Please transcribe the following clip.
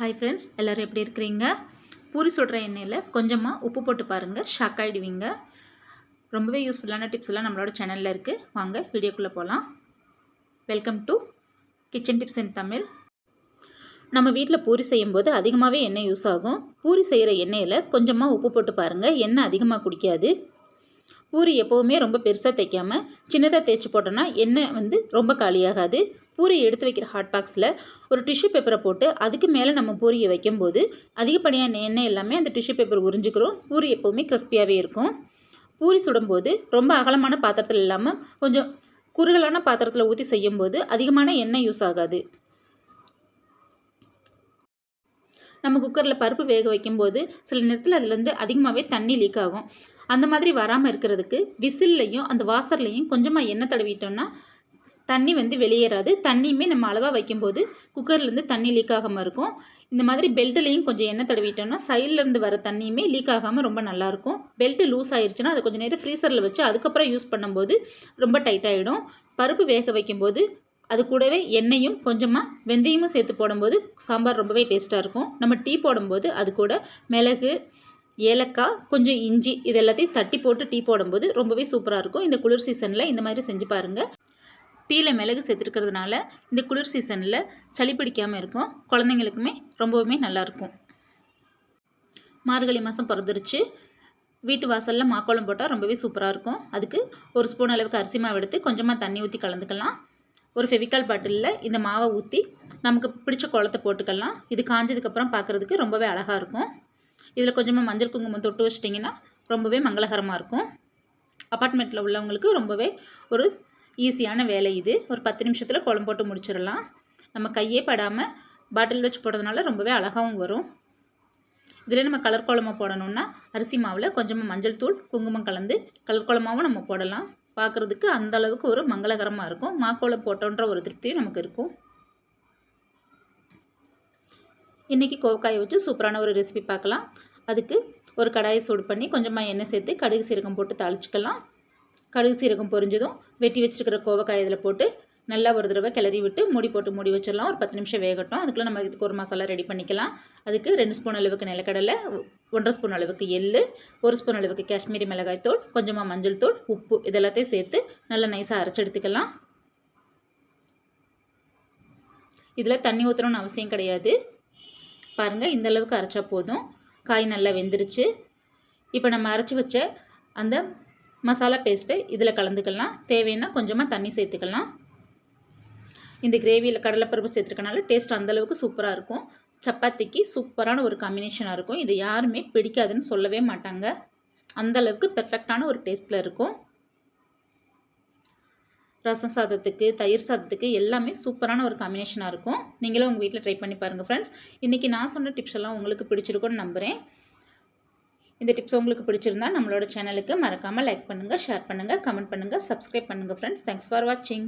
Hi friends எல்லோரும் எப்படி இருக்கிறீங்க? பூரி சுடுற எண்ணெயில் கொஞ்சமாக உப்பு போட்டு பாருங்கள் ஷாக் ஆகிடுவீங்க ரொம்பவே யூஸ்ஃபுல்லான டிப்ஸ் எல்லாம் நம்மளோட சேனலில் இருக்குது வாங்க வீடியோக்குள்ளே போகலாம் welcome to kitchen tips in Tamil நம்ம வீட்டில் பூரி செய்யும்போது அதிகமாகவே எண்ணெய் யூஸ் ஆகும். பூரி செய்கிற எண்ணெயில் கொஞ்சமாக உப்பு போட்டு பாருங்கள் எண்ணெய் அதிகமாக குடிக்காது. பூரி எப்போவுமே ரொம்ப பெருசாக தைக்காமல் சின்னதாக தேய்ச்சி போட்டோன்னா எண்ணெய் வந்து ரொம்ப காலியாகாது. பூரி எடுத்து வைக்கிற ஹாட் பாக்ஸில் ஒரு டிஷ்யூ பேப்பரை போட்டு அதுக்கு மேலே நம்ம பூரியை வைக்கும்போது அதிகப்படியான எண்ணெய் எல்லாமே அந்த டிஷ்யூ பேப்பர் உறிஞ்சிக்கிறோம். பூரி எப்போவுமே கிறிஸ்பியாகவே இருக்கும். பூரி சுடும்போது ரொம்ப அகலமான பாத்திரத்தில் இல்லாமல் கொஞ்சம் குறுகலான பாத்திரத்தில் ஊற்றி செய்யும்போது அதிகமான எண்ணெய் யூஸ் ஆகாது. நம்ம குக்கரில் பருப்பு வேக வைக்கும்போது சில நேரத்தில் அதுலேருந்து அதிகமாகவே தண்ணி லீக் ஆகும். அந்த மாதிரி வராமல் இருக்கிறதுக்கு விசில்லையும் அந்த வாசர்லேயும் கொஞ்சமாக எண்ணெய் தடவிட்டோம்னா தண்ணி வந்து வெளியேறாது. தண்ணியுமே நம்ம அளவாக வைக்கும்போது குக்கர்லேருந்து தண்ணி லீக் ஆகாமல் இருக்கும். இந்த மாதிரி பெல்ட்லேயும் கொஞ்சம் எண்ணெய் தடவிட்டோம்னா சைட்லேருந்து வர தண்ணியுமே லீக் ஆகாமல் ரொம்ப நல்லாயிருக்கும் பெல்ட்டு லூஸ் ஆயிடுச்சுன்னா அதை கொஞ்சம் நேரம் ஃப்ரீசரில் வச்சு அதுக்கப்புறம் யூஸ் பண்ணும்போது ரொம்ப டைட் ஆகிடும் பருப்பு வேக வைக்கும்போது அது கூடவே எண்ணெயும் கொஞ்சமாக வெந்தயமும் சேர்த்து போடும்போது சாம்பார் ரொம்பவே டேஸ்ட்டாக இருக்கும். நம்ம டீ போடும்போது அது கூட மிளகு ஏலக்காய் கொஞ்சம் இஞ்சி இது எல்லாத்தையும் தட்டி போட்டு டீ போடும்போது ரொம்பவே சூப்பராக இருக்கும். இந்த குளிர் சீசனில் இந்த மாதிரி செஞ்சு பாருங்கள் டீயில் மிளகு சேர்த்துருக்கிறதுனால இந்த குளிர் சீசனில் சளி பிடிக்காமல் இருக்கும். குழந்தைங்களுக்குமே ரொம்பவுமே நல்லாயிருக்கும் மார்கழி மாதம் பிறந்துருச்சு. வீட்டு வாசலில் மாக்கோளம் போட்டால் ரொம்பவே சூப்பராக இருக்கும். அதுக்கு ஒரு ஸ்பூன் அளவுக்கு அரிசி மாவு எடுத்து கொஞ்சமாக தண்ணி ஊற்றி கலந்துக்கலாம். ஒரு ஃபெவிக்கால் பாட்டிலில் இந்த மாவை ஊற்றி நமக்கு பிடிச்ச குளத்தை போட்டுக்கலாம். இது காஞ்சதுக்கப்புறம் பார்க்குறதுக்கு ரொம்பவே அழகாக இருக்கும். இதில் கொஞ்சமாக மஞ்சள் குங்குமம் தொட்டு வச்சிட்டிங்கன்னா ரொம்பவே மங்களகரமாக இருக்கும். அப்பார்ட்மெண்ட்டில் உள்ளவங்களுக்கு ரொம்பவே ஒரு ஈஸியான வேலை இது. ஒரு பத்து நிமிஷத்தில் குழம்பு போட்டு முடிச்சிடலாம். நம்ம கையே படாமல் பாட்டில் வச்சு போடுறதுனால ரொம்பவே அழகாகவும் வரும். இதில் நம்ம கலர் குழம்பு போடணுன்னா அரிசி மாவில் கொஞ்சமாக மஞ்சள் தூள் குங்குமம் கலந்து கலர் குழம்பாவும் நம்ம போடலாம். பார்க்குறதுக்கு அந்த அளவுக்கு ஒரு மங்களகரமாக இருக்கும். மாக்கோளம் போட்டோன்ற ஒரு திருப்தியும் நமக்கு இருக்கும். இன்றைக்கி கோவக்காயை வச்சு சூப்பரான ஒரு ரெசிபி பார்க்கலாம் அதுக்கு ஒரு கடாயை சூடு பண்ணி கொஞ்சமாக எண்ணெய் சேர்த்து கடுகு சீரகம் போட்டு தாளிச்சிக்கலாம். கடுகு சீரகம் பொரிஞ்சதும் வெட்டி வச்சுருக்கிற கோவக்காய் இதில் போட்டு நல்லா ஒரு தடவை கிளறி விட்டு மூடி போட்டு மூடி வச்சிடலாம். ஒரு பத்து நிமிஷம் வேகட்டும். அதுக்குள்ளே நம்ம இதுக்கு ஒரு மசாலா ரெடி பண்ணிக்கலாம். அதுக்கு ரெண்டு ஸ்பூன் அளவுக்கு நிலக்கடலை ஒன்றரை ஸ்பூன் அளவுக்கு எள் ஒரு ஸ்பூன் அளவுக்கு காஷ்மீரி மிளகாய் தூள் கொஞ்சமாக மஞ்சள் தூள் உப்பு இதெல்லாத்தையும் சேர்த்து நல்லா நைஸாக அரைச்சி எடுத்துக்கலாம். இதில் தண்ணி ஊற்றணும்னு அவசியம் கிடையாது. பாருங்கள் இந்த அளவுக்கு அரைச்சா போதும். காய் நல்லா வெந்துருச்சு. இப்போ நம்ம அரைச்சி வச்ச அந்த மசாலா பேஸ்ட்டு இதில் கலந்துக்கலாம். தேவைன்னா கொஞ்சமாக தண்ணி சேர்த்துக்கலாம். இந்த கிரேவியில் கடலைப்பருப்பு சேர்த்துருக்கனால டேஸ்ட் அந்தளவுக்கு சூப்பராக இருக்கும். சப்பாத்திக்கு சூப்பரான ஒரு காம்பினேஷனாக இருக்கும். இது யாருமே பிடிக்காதுன்னு சொல்லவே மாட்டாங்க. அந்தளவுக்கு பெர்ஃபெக்டான ஒரு டேஸ்ட்டில் இருக்கும். ரசம் சாதத்துக்கு தயிர் சாதத்துக்கு எல்லாமே சூப்பரான ஒரு காம்பினேஷனாக இருக்கும். நீங்களும் உங்கள் வீட்டில் ட்ரை பண்ணி பாருங்கள் ஃப்ரெண்ட்ஸ் இன்றைக்கி நான் சொன்ன டிப்ஸ் எல்லாம் உங்களுக்கு பிடிச்சிருக்கும்னு நம்புகிறேன் இந்த டிப்ஸ் உங்களுக்கு பிடிச்சிருந்தா நம்மளோட சேனலுக்கு மறக்காமல் லைக் பண்ணுங்கள் ஷேர் பண்ணுங்கள் கமெண்ட் பண்ணுங்கள் சப்ஸ்கிரைப் பண்ணுங்கள் ஃப்ரெண்ட்ஸ் தேங்க்ஸ் ஃபார் வாட்சிங்